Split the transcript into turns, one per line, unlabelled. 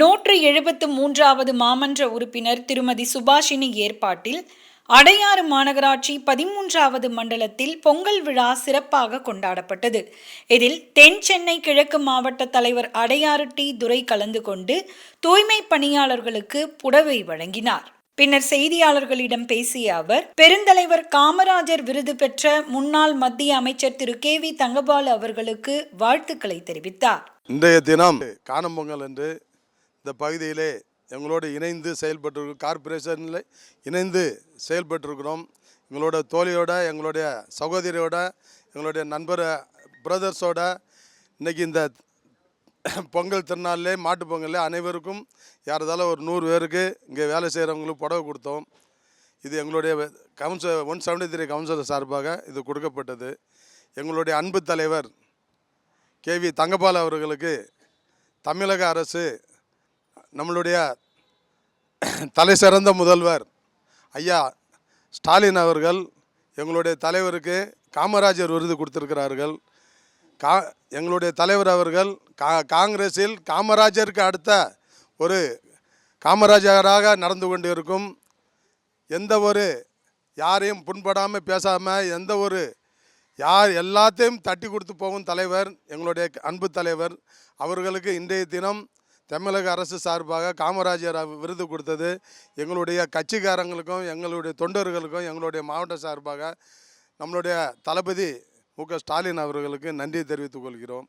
நூற்று எழுபத்து மூன்றாவது மாமன்ற உறுப்பினர் திருமதி சுபாஷினி ஏற்பாட்டில் அடையாறு மாநகராட்சி பதிமூன்றாவது மண்டலத்தில் பொங்கல் விழா சிறப்பாக கொண்டாடப்பட்டது இதில் தென் சென்னை கிழக்கு மாவட்ட தலைவர் அடையாறு டி துரை கலந்து கொண்டு தூய்மை பணியாளர்களுக்கு புடவை வழங்கினார் பின்னர் செய்தியாளர்களிடம் பேசிய அவர் பெருந்தலைவர் காமராஜர் விருது பெற்ற முன்னாள் மத்திய அமைச்சர் திரு கே வி தங்கபாலு அவர்களுக்கு வாழ்த்துக்களை தெரிவித்தார்
இன்றைய தினம் காணும் பொங்கல் என்று இந்த பகுதியிலே எங்களோடு இணைந்து செயல்பட்டு கார்பரேஷனில் இணைந்து செயல்பட்டுருக்கிறோம் எங்களோட தோழியோட எங்களுடைய சகோதரியோட எங்களுடைய நண்பர் பிரதர்ஸோட இன்றைக்கி இந்த பொங்கல் திருநாளிலே மாட்டு பொங்கல் அனைவருக்கும் யாரதாலும் ஒரு நூறு பேருக்கு இங்கே வேலை செய்கிறவங்களுக்கு புடவை கொடுத்தோம் இது எங்களுடைய council one seventy three councillor சார்பாக இது கொடுக்கப்பட்டது எங்களுடைய அன்பு தலைவர் கே வி தங்கபால் அவர்களுக்கு தமிழக அரசு நம்மளுடைய தலை சிறந்த முதல்வர் ஐயா ஸ்டாலின் அவர்கள் எங்களுடைய தலைவருக்கு காமராஜர் விருது கொடுத்துருக்கிறார்கள் கா எங்களுடைய தலைவர் அவர்கள் கா காங்கிரஸில் காமராஜருக்கு அடுத்த ஒரு காமராஜராக நடந்து கொண்டு இருக்கும் எந்த ஒரு யாரையும் புண்படாமல் பேசாமல் எந்த ஒரு யார் எல்லாத்தையும் தட்டி கொடுத்து போகும் தலைவர் எங்களுடைய அன்பு தலைவர் அவர்களுக்கு இன்றைய தினம் தமிழக அரசு சார்பாக காமராஜர் விருது கொடுத்தது எங்களுடைய கட்சிக்காரங்களுக்கும் எங்களுடைய தொண்டர்களுக்கும் எங்களுடைய மாவட்ட சார்பாக நம்மளுடைய தளபதி மு ஸ்டாலின் அவர்களுக்கு நன்றி தெரிவித்துக் கொள்கிறோம்